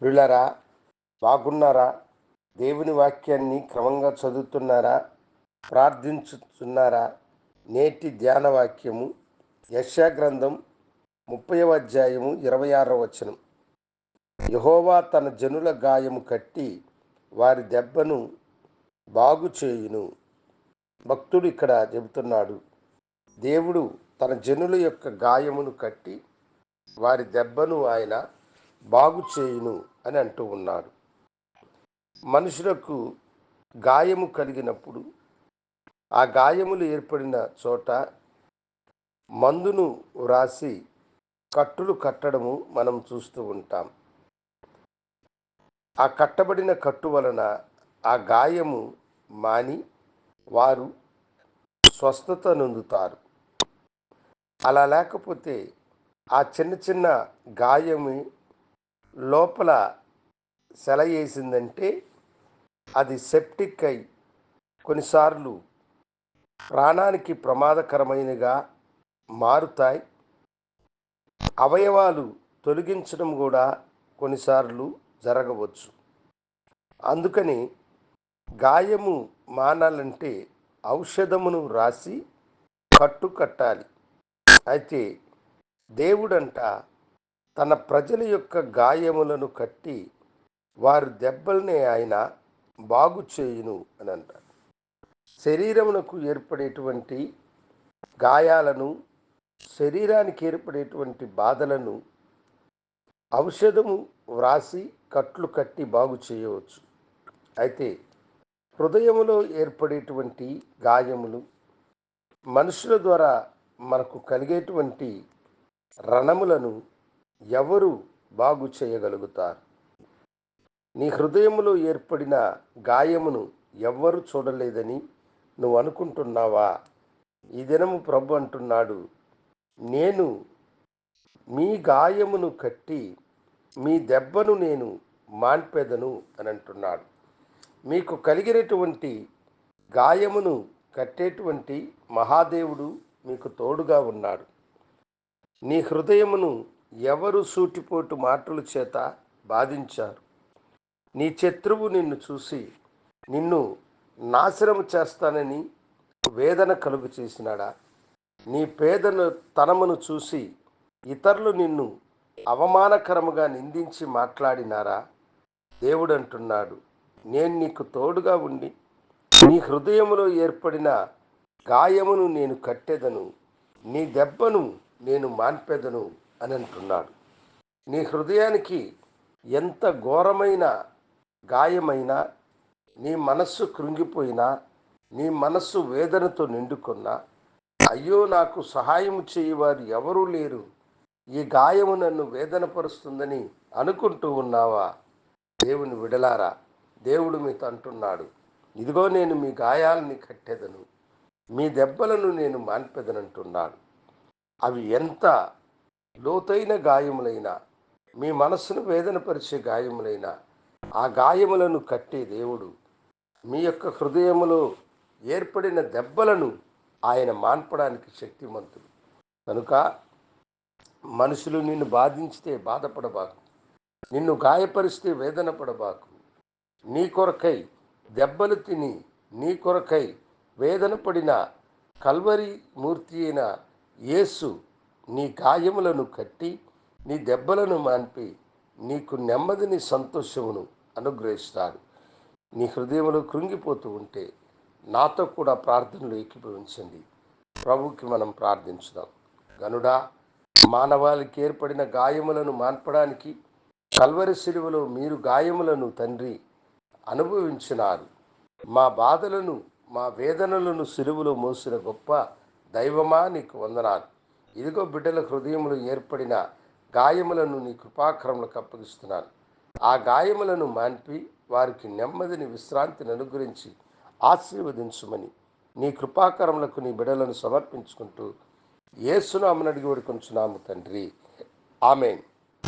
ప్రియులరా బాగున్నారా? దేవుని వాక్యాన్ని క్రమంగా చదువుతున్నారా? ప్రార్థించుతున్నారా? నేటి ధ్యాన వాక్యము యశా గ్రంథం ముప్పైవ అధ్యాయము ఇరవై ఆరవ వచనం. యహోవా తన జనుల గాయము కట్టి వారి దెబ్బను బాగు చేయును. భక్తుడు ఇక్కడ చెబుతున్నాడు దేవుడు తన జనుల యొక్క గాయమును కట్టి వారి దెబ్బను ఆయన బాగు చేయును అని అంటూ ఉన్నాడు. మనుషులకు గాయము కలిగినప్పుడు ఆ గాయములు ఏర్పడిన చోట మందును వ్రాసి కట్టులు కట్టడము మనం చూస్తూ ఉంటాం. ఆ కట్టబడిన కట్టు వలన ఆ గాయము మాని వారు స్వస్థత నొందుతారు. అలా లేకపోతే ఆ చిన్న చిన్న గాయము లోపల సెలయేసిందంటే అది సెప్టిక్ అయి కొన్నిసార్లు ప్రాణానికి ప్రమాదకరమైనగా మారుతాయి. అవయవాలు తొలగించడం కూడా కొన్నిసార్లు జరగవచ్చు. అందుకని గాయము మానాలంటే ఔషధమును రాసి కట్టు కట్టాలి అయితే దేవుడంట తన ప్రజల యొక్క గాయములను కట్టి వారి దెబ్బల్ని ఆయన బాగు చేయును అని అంటారు శరీరమునకు ఏర్పడేటువంటి గాయాలను శరీరానికి ఏర్పడేటువంటి బాధలను ఔషధము వ్రాసి కట్లు కట్టి బాగు చేయవచ్చు. అయితే హృదయములో ఏర్పడేటువంటి గాయములు మనుషుల ద్వారా మనకు కలిగేటువంటి రణములను ఎవరు బాగు చేయగలుగుతారు? నీ హృదయములో ఏర్పడిన గాయమును ఎవ్వరు చూడలేదని నువ్వు అనుకుంటున్నావా? ఈ దినము ప్రభు అంటున్నాడు నేను మీ గాయమును కట్టి మీ దెబ్బను నేను మాన్పెదను అని అంటున్నాడు. మీకు కలిగినటువంటి గాయమును కట్టేటువంటి మహాదేవుడు మీకు తోడుగా ఉన్నాడు. నీ హృదయమును ఎవరు సూటిపోటు మాటల చేత బాధించారు? నీ శత్రువు నిన్ను చూసి నిన్ను నాశనం చేస్తానని వేదన కలుగు చేసినాడా? నీ పేదను తనమును చూసి ఇతరులు నిన్ను అవమానకరముగా నిందించి మాట్లాడినారా? దేవుడు అంటున్నాడు నేను నీకు తోడుగా ఉండి నీ హృదయములో ఏర్పడిన గాయమును నేను కట్టెదను నీ దెబ్బను నేను మాన్పెదను. అని అంటున్నాడు. నీ హృదయానికి ఎంత ఘోరమైన గాయమైనా నీ మనస్సు కృంగిపోయినా నీ మనస్సు వేదనతో నిండుకున్నా అయ్యో నాకు సహాయం చేయవారు ఎవరూ లేరు. ఈ గాయము నన్ను వేదనపరుస్తుందని అనుకుంటూ ఉన్నావా? దేవుని విడలారా దేవుడు మీతో అంటున్నాడు ఇదిగో నేను మీ గాయాలని కట్టెదను మీ దెబ్బలను నేను మాన్పెదనంటున్నాడు. అవి ఎంత లోతైన గాయములైన మీ మనస్సును వేదనపరిచే గాయములైన ఆ గాయములను కట్టే దేవుడు. మీ యొక్క హృదయములో ఏర్పడిన దెబ్బలను ఆయన మాన్పడానికి శక్తిమంతుడు. కనుక మనుషులు నిన్ను బాధించితే బాధపడబాకు. నిన్ను గాయపరిస్తే వేదన పడబాకు నీ కొరకై దెబ్బలు తిని నీ కొరకై వేదన పడిన కల్వరి మూర్తి అయిన యేసు నీ గాయములను కట్టి నీ దెబ్బలను మాన్పి నీకు నెమ్మదిని సంతోషమును అనుగ్రహిస్తాడు నీ హృదయంలో కృంగిపోతూ ఉంటే నాతో కూడా ప్రార్థనలు ఏకీభవించండి ప్రభుకి మనం ప్రార్థించుదాం. గనుడా మానవాళికి ఏర్పడిన గాయములను మాన్పడానికి కల్వరి సిలువలో మీరు గాయములను తండ్రి అనుభవించినారు. మా బాధలను మా వేదనలను సిలువలో మోసిన గొప్ప దైవమా నీకు వందనాలు. ఇదిగో బిడ్డల హృదయములు ఏర్పడిన గాయములను నీ కృపాకరములకు అప్పగిస్తున్నాను. ఆ గాయములను మాన్పి వారికి నెమ్మదిని విశ్రాంతిని అనుగ్రహించి ఆశీర్వదించుమని నీ కృపాకరములకు నీ బిడలను సమర్పించుకుంటూ ఏసునామని అడిగి వేడుకొంచున్నాము తండ్రి. ఆమె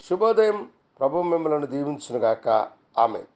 శుభోదయం. ప్రభు మిమ్మలను దీవించునుగాక. ఆమెన్.